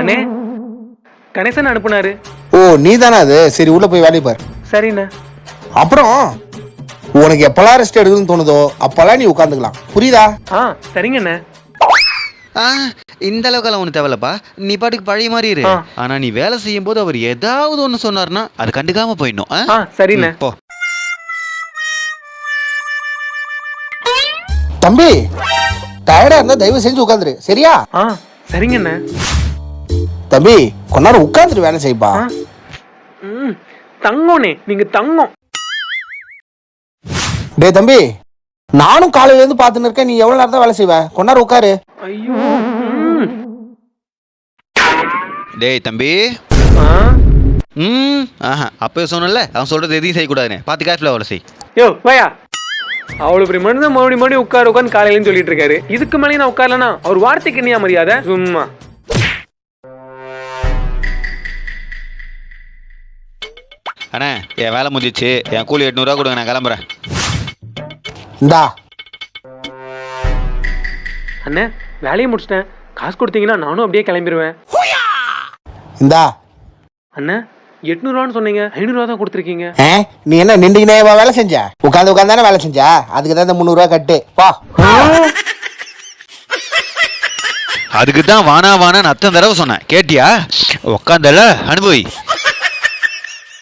அண்ணே கணேசன் அனுப்புனாரு. ஓ நீ தானே அது? சரி உள்ள போய் வேலையை பாரு. சரிண்ணே. அப்புறம் உனக்கு எப்பெல்லாம் ரெஸ்ட் எடுக்கணும்னு தோணுதோ அப்பெல்லாம் நீ உட்காந்துக்கலாம் புரியுதா? ஆ சரிங்கண்ணே. ஆ இந்த அளவுக்குலாம் ஒன்றும் தேவையில்லப்பா. நீ பாட்டுக்கு பழைய மாதிரி இரு. ஆனா நீ வேலை செய்யும் போது அவர் ஏதாவது ஒன்று சொன்னார்னா அது கண்டுக்காம போயிடணும். ஆ? ஆ சரிண்ணே. போ. தம்பி டயர்டா இருந்தா தயவு செஞ்சு உட்காந்துரு. சரியா? ஆ சரிங்கண்ணே. தம்பி கொஞ்ச நேரம் உட்காந்துட்டு வேலை செய்ப்பா. ம் தங்கோண்ணே நீங்க தங்கம். டேய் தம்பி நானும் காலையில இருந்து பாத்துன்னு இருக்கேன். நீ எவ்வளவு நேரம் தான் வேலை செய்வ? கொஞ்ச நேரம் உட்காரு. ஐயோ ம். டேய் தம்பி. ஆ? ம் ஆஹா அப்பவே சொன்னல அவன் சொல்றது எதையும் செய்யக்கூடாதுன்னு. பார்த்து கேர்ஃபுல்லாக வேலை செய். யோ வாயா அவ்வளவு பெரிய மனுஷன் மறுபடியும் மறுபடியும் உட்கார உட்காந்து காலையிலன்னு சொல்லிட்டு இருக்காரு. இதுக்கு மேலே நான் உட்காரலனா அவர் வார்த்தைக்கு என்னையா மரியாதை? சும்மா. அண்ணே என் வேலை முடிஞ்சிச்சு. என் கூலி எட்நூறுவா கொடுங்க நான் கிளம்புறேன். இந்தா. அண்ணே வேலையை முடிச்சிட்டேன். காசு கொடுத்தீங்கன்னா நானும் அப்படியே கிளம்பிடுவேன் இந்தா. அண்ணே எட்நூறுவான்னு சொன்னீங்க ஐநூறுவா தான் கொடுத்துருக்கீங்க. நீ என்ன நின்றுக்கினேவா வேலை செஞ்ச? உட்காந்து உட்காந்து தானே வேலை செஞ்ச? அதுக்கு தான் இந்த முந்நூறுவா கட்டு. பா அதுக்கு தான் வானா வானான்னு அத்தனை தடவை சொன்னேன். கேட்டியா? உக்காந்தல அனுபவி.